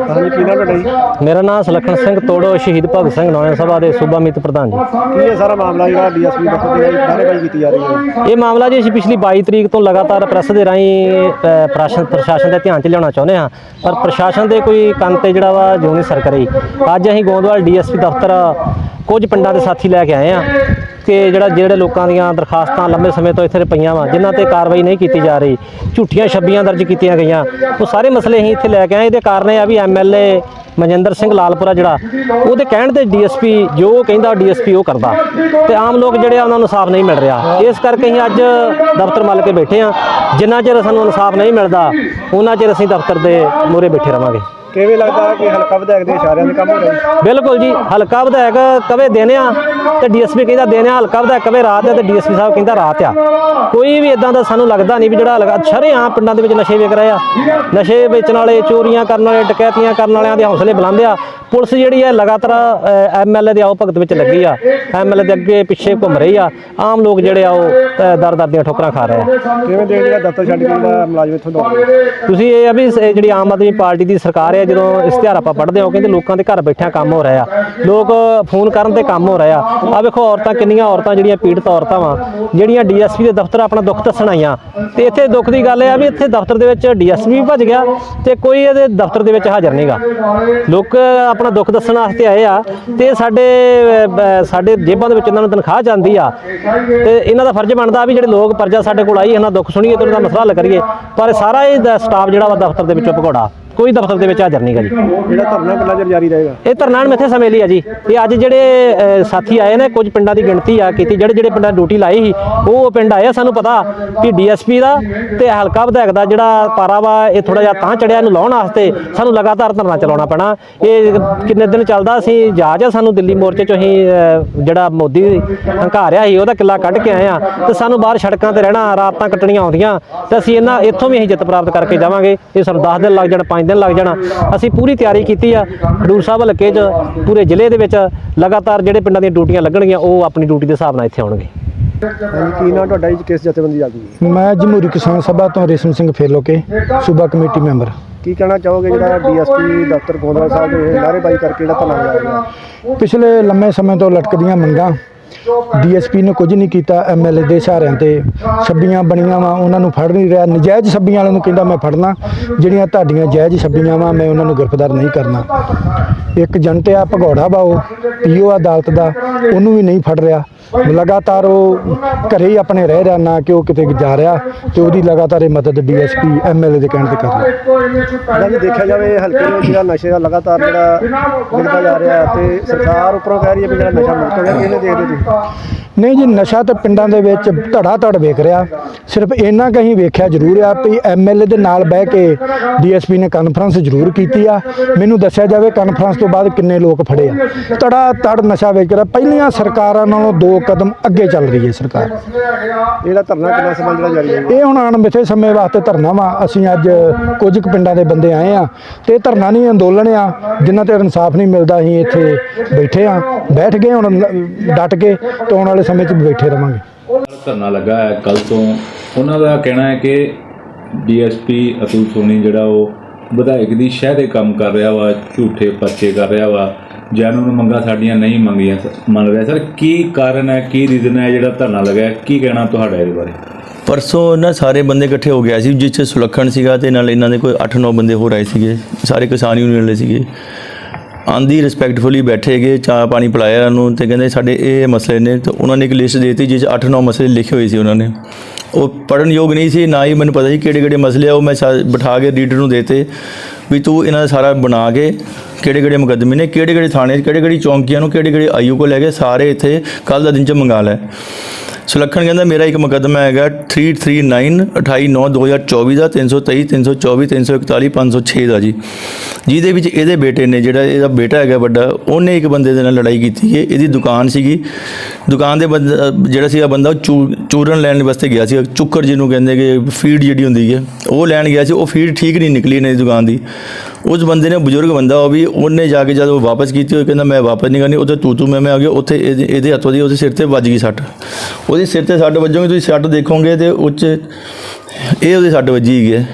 ਹਾਂਜੀ ਕੀ ਨਾਮ ਤੁਹਾਡਾ ਜੀ? ਮੇਰਾ ਨਾਮ ਸੁਲੱਖਣ ਸਿੰਘ ਤੋੜੋ ਸ਼ਹੀਦ ਭਗਤ ਸਿੰਘ ਨੌਜਵਾਨ ਸਭਾ ਦੇ ਸੂਬਾ ਮੀਤ ਪ੍ਰਧਾਨ ਜੀ। ਕੀ ਇਹ ਸਾਰਾ ਮਾਮਲਾ ਜਿਹੜਾ ਡੀਐਸਪੀ ਦਫ਼ਤਰ ਦੇ ਨਾਅਰੇਬਾਜ਼ੀ ਕੀਤੀ ਜਾ ਰਹੀ ਹੈ? ਇਹ ਮਾਮਲਾ ਜੀ ਅਸੀਂ ਪਿਛਲੀ 22 ਤਰੀਕ ਤੋਂ ਲਗਾਤਾਰ ਪ੍ਰੈਸ ਦੇ ਰਾਹੀਂ ਪ੍ਰਸ਼ਾਸਨ ਪ੍ਰਸ਼ਾਸਨ ਦੇ ਧਿਆਨ 'ਚ ਲਿਆਉਣਾ ਚਾਹੁੰਦੇ ਹਾਂ। ਪਰ ਪ੍ਰਸ਼ਾਸਨ ਦੇ ਕੋਈ ਕੰਨ ਤੇ ਜਿਹੜਾ ਵਾ ਜਿਉਂ ਨਹੀਂ ਸਰ ਕਰੀ ਅੱਜ ਅਸੀਂ ਗੋਂਦਵਾਲ ਡੀਐਸਪੀ ਦਫ਼ਤਰ ਕੁਝ ਪਿੰਡਾਂ ਦੇ ਸਾਥੀ ਲੈ ਕੇ ਆਏ ਆ ਕਿ ਜਿਹੜਾ ਜਿਹੜੇ ਲੋਕਾਂ ਦੀਆਂ ਦਰਖਾਸਤਾਂ ਲੰਬੇ ਸਮੇਂ ਤੋਂ ਇੱਥੇ ਪਈਆਂ ਵਾ, ਜਿਨ੍ਹਾਂ ਤੇ ਕਾਰਵਾਈ ਨਹੀਂ ਕੀਤੀ ਜਾ ਰਹੀ, ਝੂਠੀਆਂ ਛੱਬੀਆਂ ਦਰਜ ਕੀਤੀਆਂ ਗਈਆਂ। ਉਹ ਸਾਰੇ ਮਸਲੇ ਅਸੀਂ ਇੱਥੇ ਲੈ ਕੇ ਆਏ। ਇਹਦੇ ਕਾਰਨ ਇਹ ਆ ਵੀ ਐਮਐਲਏ ਮਨਜਿੰਦਰ ਸਿੰਘ ਲਾਲਪੁਰਾ ਜਿਹੜਾ, ਉਹਦੇ ਕਹਿਣ ਤੇ ਡੀਐਸਪੀ ਜੋ ਉਹ ਕਹਿੰਦਾ, ਡੀਐਸਪੀ ਉਹ ਕਰਦਾ। ਤੇ ਆਮ ਲੋਕ ਜਿਹੜੇ ਆ, ਉਹਨਾਂ ਨੂੰ ਇਨਸਾਫ ਨਹੀਂ ਮਿਲ ਰਿਹਾ। ਇਸ ਕਰਕੇ ਅਸੀਂ ਅੱਜ ਦਫ਼ਤਰ ਮੱਲ ਕੇ ਬੈਠੇ ਆ। ਜਿੰਨਾ ਚਿਰ ਸਾਨੂੰ ਇਨਸਾਫ ਨਹੀਂ ਮਿਲਦਾ, ਉਹਨਾਂ ਚਿਰ ਅਸੀਂ ਦਫ਼ਤਰ ਦੇ ਮੂਹਰੇ ਬੈਠੇ ਰਵਾਂਗੇ। ਕਿਵੇਂ ਲੱਗਦਾ ਕਿ ਹਲਕਾ ਵਿਧਾਇਕ ਦੇ ਇਸ਼ਾਰਿਆਂ ਦੇ ਕੰਮ ਹੋ ਰਹੇ? ਬਿਲਕੁਲ ਜੀ ਹਲਕਾ ਵਿਧਾਇਕ ਕਵੇ ਦਿਨ ਆ ਤੇ ਡੀਐਸਪੀ ਕਹਿੰਦਾ ਦਿਨ ਆ ਹਲਕਾ ਵਿਧਾਇਕ ਕਵੇ ਰਾਤ ਆ ਤੇ ਡੀਐਸਪੀ ਸਾਹਿਬ ਕਹਿੰਦਾ ਰਾਤ ਆ। ਕੋਈ ਵੀ ਇਦਾਂ ਦਾ ਸਾਨੂੰ ਲੱਗਦਾ ਨਹੀਂ ਵੀ ਜਿਹੜਾ ਹਲਕਾ ਸ਼ਰੇਆਮ ਪਿੰਡਾਂ ਦੇ ਵਿੱਚ ਨਸ਼ੇ ਵਿਕ ਰਹੇ ਆ। ਨਸ਼ੇ ਵੇਚਣ ਵਾਲੇ ਚੋਰੀਆਂ ਕਰਨ ਵਾਲੇ ਡਕੈਤੀਆਂ ਕਰਨ ਵਾਲਿਆਂ ਦੇ ਹੌਸਲੇ ਬੁਲੰਦ ਆ। ਪੁਲਿਸ ਜਿਹੜੀ ਹੈ ਲਗਾਤਾਰ ਐਮਐਲਏ ਦੇ ਆਓ ਭਗਤ ਵਿੱਚ ਲੱਗੀ ਆ। ਐਮਐਲਏ ਦੇ ਅੱਗੇ ਪਿੱਛੇ ਘੁੰਮ ਰਹੀ ਆ। ਆਮ ਲੋਕ ਜਿਹੜੇ ਆ ਉਹ ਦਰ ਦਰ ਦੀਆਂ ਠੋਕਰਾਂ ਖਾ ਰਹੇ ਆ। ਕਿਵੇਂ ਦੇਖ ਜਿਹੜਾ ਦਫ਼ਤਰ ਛੱਡ ਕੇ ਜਿਹੜਾ ਮੁਲਾਜ਼ਮ ਇੱਥੋਂ ਦੌੜ ਤੁਸੀਂ ਇਹ ਆ ਵੀ ਜਿਹੜੀ ਆਮ ਆਦਮੀ ਪਾਰਟੀ ਦੀ ਸਰਕਾਰ ਹੈ ਜਦੋਂ ਇਸ਼ਤਿਹਾਰ ਆਪਾਂ ਪੜ੍ਹਦੇ ਹਾਂ, ਉਹ ਕਹਿੰਦੇ ਲੋਕਾਂ ਦੇ ਘਰ ਬੈਠਿਆਂ ਕੰਮ ਹੋ ਰਿਹਾ ਆ। ਲੋਕ ਫੋਨ ਕਰਨ ਤੇ ਕੰਮ ਹੋ ਰਿਹਾ ਆ। ਵੇਖੋ ਔਰਤਾਂ, ਕਿੰਨੀਆਂ ਔਰਤਾਂ ਜਿਹੜੀਆਂ ਪੀੜਤ ਔਰਤਾਂ ਵਾ, ਜਿਹੜੀਆਂ ਡੀਐਸਪੀ ਦੇ ਦਫ਼ਤਰ ਆਪਣਾ ਦੁੱਖ ਦੱਸਣ ਆਈਆਂ। ਤੇ ਇੱਥੇ ਦੁੱਖ ਦੀ ਗੱਲ ਇਹ ਆ ਵੀ ਇੱਥੇ ਦਫ਼ਤਰ ਦੇ ਵਿੱਚ ਡੀਐਸਪੀ ਵੀ ਭੱਜ ਗਿਆ ਤੇ ਕੋਈ ਇਹਦੇ ਦਫ਼ਤਰ ਦੇ ਵਿੱਚ ਹਾਜ਼ਰ ਨਹੀਂਗਾ ਲੋਕ ਆਪਣਾ ਦੁੱਖ ਦੱਸਣ ਵਾਸਤੇ ਆਏ ਆ ਤੇ ਸਾਡੇ ਸਾਡੇ ਜੇਬਾਂ ਦੇ ਵਿੱਚ ਇਹਨਾਂ ਨੂੰ ਤਨਖਾਹ ਜਾਂਦੀ ਆ। ਤੇ ਇਹਨਾਂ ਦਾ ਫਰਜ਼ ਬਣਦਾ ਵੀ ਜਿਹੜੇ ਲੋਕ ਪਰਜਾ ਸਾਡੇ ਕੋਲ ਆਈ, ਇਹਨਾਂ ਦੁੱਖ ਸੁਣੀਏ ਤੇ ਉਹਨਾਂ ਦਾ ਮਸਲਾ ਹੱਲ ਕਰੀਏ। ਪਰ ਸਾਰਾ ਇਹ ਸਟਾਫ ਜਿਹੜਾ ਵਾ ਦਫ਼ਤਰ ਦੇ ਵਿੱਚੋਂ ਭਗੌੜਾ। ਕੋਈ ਦਫ਼ਤਰ ਦੇ ਵਿੱਚ ਹਾਜ਼ਰ ਨਹੀਂਗਾ ਜੀ। ਜਿਹੜਾ ਧਰਨਾ ਕਿੰਨਾ ਚਿਰ ਜਾਰੀ ਰਹੇਗਾ? ਇਹ ਧਰਨਾ ਮਿੱਥੇ ਸਮੇਂ ਲਈ ਆ ਜੀ। ਇਹ ਅੱਜ ਜਿਹੜੇ ਸਾਥੀ ਆਏ ਨੇ ਕੁਝ ਪਿੰਡਾਂ ਦੀ ਗਿਣਤੀ ਆ ਕੀਤੀ ਜਿਹੜੇ ਜਿਹੜੇ ਪਿੰਡਾਂ ਡਿਊਟੀ ਲਾਈ ਸੀ ਉਹ ਪਿੰਡ ਆਏ ਸਾਨੂੰ ਪਤਾ ਕਿ ਡੀਐਸਪੀ ਦਾ ਤੇ ਹਲਕਾ ਵਿਧਾਇਕ ਦਾ ਜਿਹੜਾ ਪਾਰਾ ਵਾ ਇਹ ਥੋੜਾ ਜਿਹਾ ਤਾਂ ਚੜਿਆ ਇਹਨੂੰ ਲਾਉਣ ਵਾਸਤੇ ਸਾਨੂੰ ਲਗਾਤਾਰ ਧਰਨਾ ਚਲਾਉਣਾ ਪੈਣਾ। ਇਹ ਕਿੰਨੇ ਦਿਨ ਚੱਲਦਾ ਅਸੀਂ ਜਹਾਜ਼ ਆ ਸਾਨੂੰ ਦਿੱਲੀ ਮੋਰਚੇ ਚੋਂ ਅਸੀਂ ਅਹ, ਜਿਹੜਾ ਮੋਦੀ ਹੰਕਾਰਿਆ ਸੀ ਉਹਦਾ ਕਿੱਲਾ ਕੱਢ ਕੇ ਆਏ ਆ। ਤੇ ਸਾਨੂੰ ਬਾਹਰ ਸੜਕਾਂ ਤੇ ਰਹਿਣਾ ਰਾਤਾਂ ਕੱਟਣੀਆਂ ਆਉਂਦੀਆਂ ਤੇ ਅਸੀਂ ਇਹਨਾਂ ਇੱਥੋਂ ਵੀ ਅਸੀਂ ਜਿੱਤ ਪ੍ਰਾਪਤ ਕਰਕੇ ਜਾਵਾਂਗੇ। ਇਹ ਸਾਨੂੰ 10 ਦਿਨ ਲੱਗ ਜਾਣ 5 ਦਿਨ ਲੱਗ ਜਾਣਾ। ਅਸੀਂ ਪੂਰੀ ਤਿਆਰੀ ਕੀਤੀ ਆ। ਖਡੂਰ ਸਾਹਿਬ ਹਲਕੇ 'ਚ ਪੂਰੇ ਜ਼ਿਲ੍ਹੇ ਦੇ ਵਿੱਚ ਲਗਾਤਾਰ ਜਿਹੜੇ ਪਿੰਡਾਂ ਦੀਆਂ ਡਿਊਟੀਆਂ ਲੱਗਣਗੀਆਂ ਉਹ ਆਪਣੀ ਡਿਊਟੀ ਦੇ ਹਿਸਾਬ ਨਾਲ ਇੱਥੇ ਆਉਣਗੇ। ਕੀ ਨਾਮ ਤੁਹਾਡਾ ਜੀ? ਕਿਸ ਜਥੇਬੰਦੀ ਆਗੂ ਮੈਂ ਜਮਹੂਰੀ ਕਿਸਾਨ ਸਭਾ ਤੋਂ ਰੇਸ਼ਮ ਸਿੰਘ ਫੇਲੋਕੇ ਸੂਬਾ ਕਮੇਟੀ ਮੈਂਬਰ। ਕੀ ਕਹਿਣਾ ਚਾਹੋਗੇ ਜਿਹੜਾ ਡੀਐਸਪੀ ਦਫ਼ਤਰ ਗੋਂਦਵਾਲ ਸਾਹਿਬ ਦੇ ਨਾਅਰੇਬਾਜ਼ੀ ਕਰਕੇ ਜਿਹੜਾ ਧਰਨਾ ਲਗਾਇਆ ਗਿਆ? ਪਿਛਲੇ ਲੰਮੇ ਸਮੇਂ ਤੋਂ ਲਟਕਦੀਆਂ ਮੰਗਾਂ ਡੀਐਸਪੀ ਨੇ ਕੁਝ ਨਹੀਂ ਕੀਤਾ ਐਮਐਲਏ ਦੇ ਸਹਾਰਿਆਂ ਤੇ ਛੱਬੀਆਂ ਬਣੀਆਂ ਵਾ, ਉਹਨਾਂ ਨੂੰ ਫੜ ਨਹੀਂ ਰਿਹਾ। ਨਜਾਇਜ਼ ਛੱਬੀਆਂ ਵਾਲਿਆਂ ਨੂੰ ਕਹਿੰਦਾ, ਮੈਂ ਫੜਨਾ। ਜਿਹੜੀਆਂ ਤੁਹਾਡੀਆਂ ਜਾਇਜ਼ ਛੱਬੀਆਂ ਵਾ, ਮੈਂ ਉਹਨਾਂ ਨੂੰ ਗ੍ਰਿਫਤਾਰ ਨਹੀਂ ਕਰਨਾ। ਇੱਕ ਜੰਟ ਆ ਭਗੌੜਾ ਵਾ ਉਹ, ਪੀਓ ਅਦਾਲਤ ਦਾ, ਉਹਨੂੰ ਵੀ ਨਹੀਂ ਫੜ ਰਿਹਾ। ਲਗਾਤਾਰ ਉਹ ਘਰੇ ਹੀ ਆਪਣੇ ਰਹਿ ਰਿਹਾ, ਨਾ ਕਿ ਉਹ ਕਿਤੇ ਜਾ ਰਿਹਾ ਤੇ ਉਹਦੀ ਲਗਾਤਾਰ ਇਹ ਮਦਦ ਡੀਐਸਪੀ ਐਮਐਲਏ ਦੇ ਕਹਿਣ ਤੇ ਕਰ ਰਿਹਾ। ਜੇ ਦੇਖਿਆ ਜਾਵੇ, ਹਲਕੇ ਵਿੱਚ ਜਿਹੜਾ ਨਸ਼ੇ ਦਾ ਲਗਾਤਾਰ ਜਿਹੜਾ ਵਿਕਦਾ ਜਾ ਰਿਹਾ ਹੈ ਤੇ ਸਰਕਾਰ ਉੱਪਰੋਂ ਕਹਿ ਰਹੀ ਹੈ ਵੀ ਜਿਹੜਾ ਨਸ਼ਾ ਮੁਕਤ ਹੋ ਗਿਆ ਕਿਵੇਂ ਦੇਖਦੇ ਤੁਸੀਂ। ਨਹੀਂ ਜੀ ਨਸ਼ਾ ਤਾਂ ਪਿੰਡਾਂ ਦੇ ਵਿੱਚ ਧੜਾ ਧੜ ਵੇਖ ਰਿਹਾ। ਸਿਰਫ ਇੰਨਾ ਕਹੀਂ ਵੇਖਿਆ ਜ਼ਰੂਰ ਆ ਵੀ ਐਮਐਲਏ ਦੇ ਨਾਲ ਬਹਿ ਕੇ ਡੀਐਸਪੀ ਨੇ ਕਾਨਫਰੰਸ ਜ਼ਰੂਰ ਕੀਤੀ ਆ। ਮੈਨੂੰ ਦੱਸਿਆ ਜਾਵੇ ਕਾਨਫਰੰਸ ਤੋਂ ਬਾਅਦ ਕਿੰਨੇ ਲੋਕ ਫੜੇ ਆ। ਧੜਾ ਧੜ ਨਸ਼ਾ ਵੇਚ ਰਿਹਾ। ਪਹਿਲੀਆਂ ਸਰਕਾਰਾਂ ਨਾਲੋਂ ਦੋ ਕਦਮ ਅੱਗੇ ਚੱਲ ਰਹੀ ਹੈ ਸਰਕਾਰ। ਜਿਹੜਾ ਧਰਨਾ ਕਿੰਨਾ ਸਮਾਂ ਜਿਹੜਾ ਜਾਰੀ ਰਹੇਗਾ ਇਹ ਹੁਣ ਅਣਮਿੱਥੇ ਸਮੇਂ ਵਾਸਤੇ ਧਰਨਾ ਵਾ। ਅਸੀਂ ਅੱਜ ਕੁਝ ਕੁ ਪਿੰਡਾਂ ਦੇ ਬੰਦੇ ਆਏ ਆ ਤੇ ਧਰਨਾ ਨਹੀਂ ਅੰਦੋਲਨ ਆ। ਜਿੰਨਾ ਤੇ ਇਨਸਾਫ ਨਹੀਂ ਮਿਲਦਾ ਅਸੀਂ ਇੱਥੇ ਬੈਠੇ ਆ। ਬੈਠ ਗਏ ਹੁਣ ਡਟ ਕੇ। ਤੇ ਆਉਣ ਵਾਲੇ ਸਮੇਂ 'ਚ ਬੈਠੇ ਰਵਾਂਗੇ। ਧਰਨਾ ਲੱਗਾ ਹੈ ਕੱਲ ਤੋਂ। ਉਹਨਾਂ ਦਾ ਕਹਿਣਾ ਹੈ ਕਿ ਡੀਐਸਪੀ ਅਤੁਲ ਸੋਨੀ ਜਿਹੜਾ ਉਹ ਵਿਧਾਇਕ ਦੀ ਸ਼ਹਿ ਦੇ ਕੰਮ ਕਰ ਰਿਹਾ ਵਾ ਝੂਠੇ ਪਰਚੇ ਕਰ ਰਿਹਾ ਵਾ ਜੈਨੂਨ ਮੰਗਾ ਸਾਡੀਆਂ ਨਹੀਂ ਮੰਗੀਆਂ ਮੰਨ ਰਿਹਾ। ਸਰ ਕੀ ਕਾਰਨ ਹੈ ਕੀ ਰੀਜ਼ਨ ਹੈ ਜਿਹੜਾ ਧਰਨਾ ਲੱਗਾ ਹੈ? ਕੀ ਕਹਿਣਾ ਤੁਹਾਡਾ ਇਹਦੇ ਬਾਰੇ? ਪਰਸੋਂ ਨਾ ਸਾਰੇ ਬੰਦੇ ਇਕੱਠੇ ਹੋ ਗਿਆ ਸੀ ਜਿਸ 'ਚ ਸੁਲੱਖਣ ਸੀਗਾ ਤੇ ਨਾਲ ਇਹਨਾਂ ਦੇ ਕੋਈ 8-9 ਬੰਦੇ ਹੋਰ ਆਏ ਸੀਗੇ। ਸਾਰੇ ਕਿਸਾਨ ਯੂਨੀਅਨ ਵਾਲੇ ਸੀਗੇ। ਆਂਦੀ ਰਿਸਪੈਕਟਫੁਲੀ ਬੈਠੇਗੇ ਚਾਹ ਪਾਣੀ ਪਿਲਾਇਆ ਇਹਨਾਂ ਨੂੰ ਤੇ ਕਹਿੰਦੇ ਸਾਡੇ ਇਹ ਮਸਲੇ ਨੇ ਤੇ ਉਹਨਾਂ ਨੇ ਇੱਕ ਲਿਸਟ ਦੇ ਦਿੱਤੀ ਜਿਸ 'ਚ 8-9 ਮਸਲੇ ਲਿਖੇ ਹੋਏ ਸੀ ਉਹਨਾਂ ਨੇ। ਉਹ ਪੜਨ ਯੋਗ ਨਹੀਂ ਸੀ, ਨਾ ਹੀ ਮੈਨੂੰ ਪਤਾ ਸੀ ਕਿਹੜੇ ਕਿਹੜੇ ਮਸਲੇ ਆ, ਉਹ ਮੈਂ ਸਾ- ਬਿਠਾ ਕੇ ਰੀਡਰ ਨੂੰ ਦੇਤੇ ਵੀ ਤੂੰ ਇਹਨਾਂ ਦਾ ਸਾਰਾ ਬਣਾ ਕੇ ਕਿਹੜੇ ਕਿਹੜੇ ਮੁਕੱਦਮੇ ਨੇ, ਕਿਹੜੇ ਕਿਹੜੇ ਥਾਣੇ, ਕਿਹੜੇ ਕਿਹੜੀ ਚੌਂਕੀਆਂ ਨੂੰ ਕਿਹੜੇ ਕਿਹੜੇ ਆਯੂ ਕੋ ਲੈ ਕੇ ਸਾਰੇ ਇੱਥੇ ਕੱਲ ਦਾ ਦਿਨ ਚ ਮੰਗਾ ਲੈ। ਸੁਲੱਖਣ ਕਹਿੰਦਾ ਮੇਰਾ ਇੱਕ ਮੁਕੱਦਮਾ ਹੈਗਾ 339 29/2024 ਦਾ 323 324 341 506 ਦਾ ਜੀ। ਜਿਹਦੇ ਵਿੱਚ ਇਹਦੇ ਬੇਟੇ ਨੇ ਜਿਹੜਾ ਇਹਦਾ ਬੇਟਾ ਹੈਗਾ ਵੱਡਾ, ਉਹਨੇ ਇੱਕ ਬੰਦੇ ਦੇ ਨਾਲ ਲੜਾਈ ਕੀਤੀ ਹੈ। ਇਹਦੀ ਦੁਕਾਨ ਸੀਗੀ। ਦੁਕਾਨ ਦੇ ਬੰਦਾ, ਜਿਹੜਾ ਸੀਗਾ ਬੰਦਾ ਉਹ ਚੂ- ਚੂਰਨ ਲੈਣ ਵਾਸਤੇ ਗਿਆ ਸੀ ਚੁੱਕਰ ਜਿਹਨੂੰ ਕਹਿੰਦੇ ਕਿ ਫੀਡ ਜਿਹੜੀ ਹੁੰਦੀ ਹੈ, ਉਹ ਲੈਣ ਗਿਆ ਸੀ। ਉਹ ਫੀਡ ਠੀਕ ਨਹੀਂ ਨਿਕਲੀ ਨੇ ਦੀ ਦੁਕਾਨ ਦੀ। ਉਸ ਬੰਦੇ ਨੇ, ਬਜ਼ੁਰਗ ਬੰਦਾ ਉਹ ਵੀ, ਉਹਨੇ ਜਾ ਕੇ ਜਦੋਂ ਵਾਪਸ ਕੀਤੀ, ਉਹ ਕਹਿੰਦਾ, ਮੈਂ ਵਾਪਸ ਨਹੀਂ ਕਰਨੀ। ਉੱਥੇ ਤੂੰ ਤੂੰ ਮੈਂ ਮੈਂ ਆ ਗਿਆ। ਉੱਥੇ ਇਹਦੇ ਇਹਦੇ ਹੱਥੋਂ ਦੀ ਉਹਦੇ ਸਿਰ ਤੇ ਵੱਜ ਗਈ ਸੱਟ। ਉਹਦੇ ਸਿਰ ਤੇ ਸੱਟ ਵੱਜੋਗੇ, ਤੁਸੀਂ ਸੱਟ ਦੇਖੋਗੇ ਤੇ ਉੱਚ ਇਹ ਉਹਦੇ ਸੱਟ ਵੱਜੀ ਹੈਗੀ ਹੈ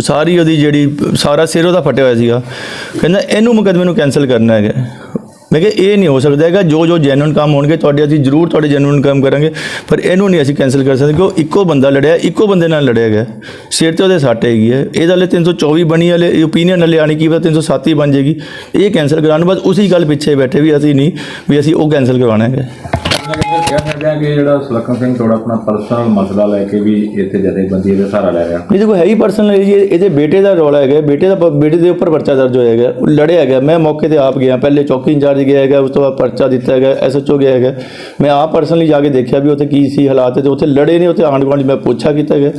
ਸਾਰੀ ਉਹਦੀ ਜਿਹੜੀ, ਸਾਰਾ ਸਿਰ ਉਹਦਾ ਫਟਿਆ ਹੋਇਆ ਸੀਗਾ। ਕਹਿੰਦਾ ਇਹਨੂੰ ਮੁਕੱਦਮੇ ਨੂੰ ਕੈਨਸਲ ਕਰਨਾ ਹੈਗਾ। ਮੈਂ ਕਿਹਾ ਇਹ ਨਹੀਂ ਹੋ ਸਕਦਾ ਹੈਗਾ, ਜੋ ਜੋ ਜੈਨੂਨ ਕੰਮ ਹੋਣਗੇ, ਤੁਹਾਡੇ ਅਸੀਂ ਜ਼ਰੂਰ ਤੁਹਾਡੇ ਜੈਨੂਨ ਕੰਮ ਕਰਾਂਗੇ, ਪਰ ਇਹਨੂੰ ਨਹੀਂ ਅਸੀਂ ਕੈਨਸਲ ਕਰ ਸਕਦੇ ਕਿਉਂ ਇੱਕੋ ਬੰਦਾ ਲੜਿਆ, ਇੱਕੋ ਬੰਦੇ ਨਾਲ ਲੜਿਆ ਗਿਆ। ਸਿਰ ਤੇ ਉਹਦੇ ਸੱਟ ਹੈਗੀ ਹੈ। ਇਹਦੇ ਵਾਲੇ 324 ਬਣੀ ਵਾਲੇ ਓਪੀਨੀਅਨ ਵਾਲੇ ਆਣੀ ਕੀ ਪਤਾ 307 ਹੀ ਬਣ ਜਾਏਗੀ। ਇਹ ਕੈਨਸਲ ਕਰਾਉਣ ਬਸ ਉਸੇ ਗੱਲ ਪਿੱਛੇ ਬੈਠੇ ਵੀ ਅਸੀਂ ਨਹੀਂ, ਵੀ ਅਸੀਂ ਉਹ ਕੈਨਸਲ ਕਰਵਾਉਣਾ ਹੈਗਾ। ਕਹਿ ਸਕਦੇ ਆ ਕਿ ਜਿਹੜਾ ਸੁਲੱਖਣ ਸਿੰਘ ਥੋੜਾ ਆਪਣਾ ਪਰਸਨਲ ਮਸਲਾ ਲੈ ਕੇ ਵੀ ਇੱਥੇ ਜਥੇਬੰਦੀ ਦਾ ਸਹਾਰਾ ਲੈ ਰਿਹਾ। ਇਹਦੇ ਕੋਈ ਹੈ ਹੀ ਪਰਸਨਲ ਜੀ, ਇਹਦੇ ਬੇਟੇ ਦਾ ਰੌਲਾ ਹੈਗਾ, ਬੇਟੇ ਦਾ ਬੇਟੇ ਦੇ ਉੱਪਰ ਪਰਚਾ ਦਰਜ ਹੋਇਆ ਹੈਗਾ, ਉਹ ਲੜਿਆ ਹੈਗਾ। ਮੈਂ ਮੌਕੇ ਤੇ ਆਪ ਗਿਆ, ਪਹਿਲੇ ਚੌਕੀ ਇੰਚਾਰਜ ਗਿਆ ਹੈਗਾ, ਉਸ ਤੋਂ ਬਾਅਦ ਪਰਚਾ ਦਿੱਤਾ ਹੈਗਾ ਐਸਐਚਓ ਗਿਆ ਹੈਗਾ। ਮੈਂ ਆਪ ਪਰਸਨਲੀ ਜਾ ਕੇ ਦੇਖਿਆ ਵੀ ਉੱਥੇ ਕੀ ਸੀ ਹਾਲਾਤ ਤੇ, ਉੱਥੇ ਲੜੇ ਨੇ, ਉੱਥੇ ਆਂਢ ਗੁਆਂਢ ਮੈਂ ਪੁੱਛਾ ਕੀਤਾ ਹੈਗਾ।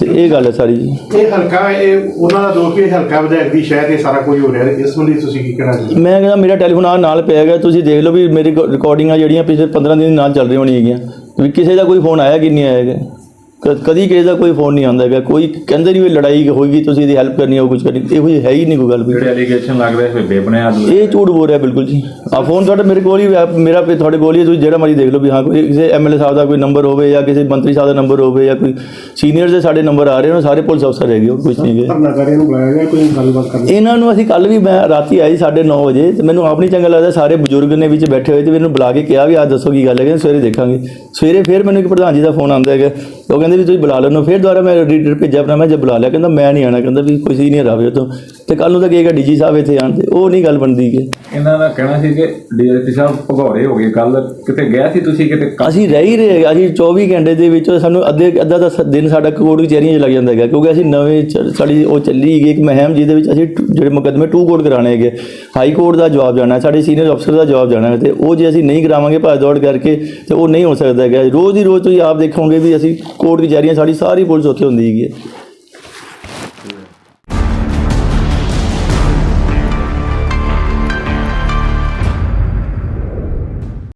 ਤੇ ਇਹ ਗੱਲ ਹੈ ਸਾਰੀ ਜੀ। ਇਹ ਹਲਕਾ ਇਹ ਉਹਨਾਂ ਦਾ ਦੋਸ਼ ਵੀ ਹਲਕਾ ਵਿਧਾਇਕ ਦੀ ਸ਼ਾਇਦ ਇਹ ਸਾਰਾ ਕੁਝ ਹੋ ਰਿਹਾ ਹੈ। ਇਸ ਸੰਬੰਧੀ ਤੁਸੀਂ ਕੀ ਕਹਿਣਾ ਚਾਹੁੰਦੇ ਮੈਂ ਕਹਿੰਦਾ ਮੇਰਾ ਟੈਲੀਫੋਨ ਆ ਨਾਲ ਪਿਆ ਹੈਗਾ ਤੁਸੀਂ ਦੇਖ ਲਓ ਵੀ ਮੇਰੀ ਰਿਕਾਰਡਿੰਗਾਂ ਜਿਹੜੀਆਂ ਪਿਛਲੇ 15 ਦਿਨ ਨਾਲ ਚੱਲ ਰਹੀਆਂ ਹੋਣੀਆਂ ਹੈਗੀਆਂ। ਵੀ ਕਿਸੇ ਦਾ ਕੋਈ ਫੋਨ ਆਇਆ ਕਿ ਨਹੀਂ ਆਇਆ ਕਦੀ ਕਿਸੇ ਦਾ ਕੋਈ ਫੋਨ ਨਹੀਂ ਆਉਂਦਾ ਹੈਗਾ ਕੋਈ ਕਹਿੰਦੇ ਨਹੀਂ ਵੀ ਲੜਾਈ ਹੋਏਗੀ ਤੁਸੀਂ ਇਹਦੀ ਹੈਲਪ ਕਰਨੀ ਹੋ ਕੁਝ ਕਰਨੀ ਇਹੋ ਜਿਹੀ ਹੈ ਹੀ ਨਹੀਂ ਕੋਈ ਗੱਲ ਵੀ। ਜਿਹੜੇ ਐਲੀਗੇਸ਼ਨ ਲੱਗ ਰਹੇ ਸੀ ਬੇਬੁਨਿਆਦ ਇਹ ਝੂਠ ਬੋਲ ਰਿਹਾ ਬਿਲਕੁਲ ਜੀ। ਆ ਫੋਨ ਤੁਹਾਡੇ ਮੇਰੇ ਕੋਲ ਹੀ ਹੈ, ਮੇਰਾ ਵੀ ਤੁਹਾਡੇ ਕੋਲ ਹੀ ਹੈ, ਤੁਸੀਂ ਜਿਹੜਾ ਮਰਜ਼ੀ ਦੇਖ ਲਓ ਵੀ ਹਾਂ ਕੋਈ ਕਿਸੇ ਐਮਐਲਏ ਸਾਹਿਬ ਦਾ ਕੋਈ ਨੰਬਰ ਹੋਵੇ ਜਾਂ ਕਿਸੇ ਮੰਤਰੀ ਸਾਹਿਬ ਦਾ ਨੰਬਰ ਹੋਵੇ ਜਾਂ ਕੋਈ ਸੀਨੀਅਰ ਦੇ ਸਾਡੇ ਨੰਬਰ ਆ ਰਹੇ ਨੇ ਸਾਰੇ ਪੁਲਿਸ ਅਫਸਰ ਹੈਗੇ ਉਹ ਕੁਝ ਨਹੀਂ ਗਏ ਧਰਨਾਕਾਰੀਆਂ ਨੂੰ ਬੁਲਾਇਆ ਗਿਆ ਕੋਈ ਗੱਲਬਾਤ ਕਰਨੀ? ਇਹਨਾਂ ਨੂੰ ਅਸੀਂ ਕੱਲ ਵੀ ਮੈਂ ਰਾਤੀ ਆਈ 9:30 ਵਜੇ ਤੇ ਮੈਨੂੰ ਆਪ ਨਹੀਂ ਚੰਗਾ ਲੱਗਦਾ ਸਾਰੇ ਬਜ਼ੁਰਗ ਨੇ ਵਿੱਚ ਬੈਠੇ ਹੋਏ ਤੇ ਮੈਨੂੰ ਬੁਲਾ ਕੇ ਕਿਹਾ ਵੀ ਆ ਦੱਸੋ ਕੀ ਗੱਲ ਹੈ ਕਹਿੰਦੇ ਸਵੇਰੇ ਦੇਖਾਂਗੇ। ਸਵੇਰੇ ਫਿਰ ਮੈਨੂੰ ਇੱਕ ਪ੍ਰਧਾਨ ਜੀ ਦਾ ਫੋਨ ਆਉਂਦਾ ਹੈਗਾ ਉਹ ਕਹਿੰਦੇ ਵੀ ਤੁਸੀਂ ਬੁਲਾ ਲੈਣੋ ਫਿਰ ਦੁਬਾਰਾ ਮੈਂ ਰੀਡਰ ਭੇਜਿਆ ਆਪਣਾ ਮੈਂ ਜੇ ਬੁਲਾ ਲਿਆ ਕਹਿੰਦਾ ਮੈਂ ਨਹੀਂ ਆਣਾ ਕਹਿੰਦਾ ਵੀ ਕੋਈ ਸੀਨੀਅਰ ਆਵੇ ਉਹ ਤੋਂ ਤੇ ਕੱਲ ਨੂੰ ਤਾਂ ਕਹੇਗਾ ਡੀਜੀ ਸਾਹਿਬ ਇੱਥੇ ਆਣ ਤੇ ਉਹ ਨਹੀਂ ਗੱਲ ਬਣਦੀ ਕਿ ਇਹਨਾਂ ਦਾ ਕਹਿਣਾ ਸੀ ਕਿ ਡੀਐਸਪੀ ਸਾਹਿਬ ਭਗੌੜੇ ਹੋ ਗਏ ਕੱਲ ਕਿਤੇ ਗਿਆ ਸੀ ਤੁਸੀਂ ਕਿਤੇ? ਅਸੀਂ ਰਹਿ ਹੀ ਰਹੇ ਅਸੀਂ 24 ਘੰਟੇ ਦੇ ਵਿੱਚ ਸਾਨੂੰ ਅੱਧੇ ਅੱਧਾ ਦਾ ਸ- ਦਿਨ ਸਾਡਾ ਕੋਰਟ ਕਚਹਿਰੀਆਂ 'ਚ ਲੱਗ ਜਾਂਦਾ ਹੈਗਾ ਕਿਉਂਕਿ ਅਸੀਂ ਨਵੇਂ ਸਾਡੀ ਉਹ ਚੱਲੀ ਹੈਗੀ ਇੱਕ ਮੁਹਿੰਮ ਜਿਹਦੇ ਵਿੱਚ ਅਸੀਂ ਜਿਹੜੇ ਮੁਕੱਦਮੇ ਟੂ ਕੋਰਟ ਕਰਾਣੇ ਹੈਗੇ। ਹਾਈ ਕੋਰਟ ਦਾ ਜਵਾਬ ਜਾਣਾ ਸਾਡੇ ਸੀਨੀਅਰ ਅਫਸਰ ਦਾ ਜਵਾਬ ਜਾਣਾ ਹੈ ਤੇ ਉਹ ਜੇ ਅਸੀਂ ਨਹੀਂ ਕਰਾਵਾਂਗੇ ਭੱਜ ਦੌੜ ਕਰਕੇ ਤੇ ਉਹ ਨਹੀਂ ਹੋ ਸਕਦਾ ਹੈਗਾ। ਰੋਜ਼ ਹੀ ਰੋਜ਼ ਤੁਸੀਂ ਆਪ ਦੇਖੋਗੇ ਵੀ ਅਸੀਂ ਕੋਰਟ ਕਚਹਿਰੀਆਂ ਸਾਡੀ ਸਾਰੀ ਪੁਲਿਸ ਉੱਥੇ ਹੁੰਦੀ ਹੈਗੀ ਹੈ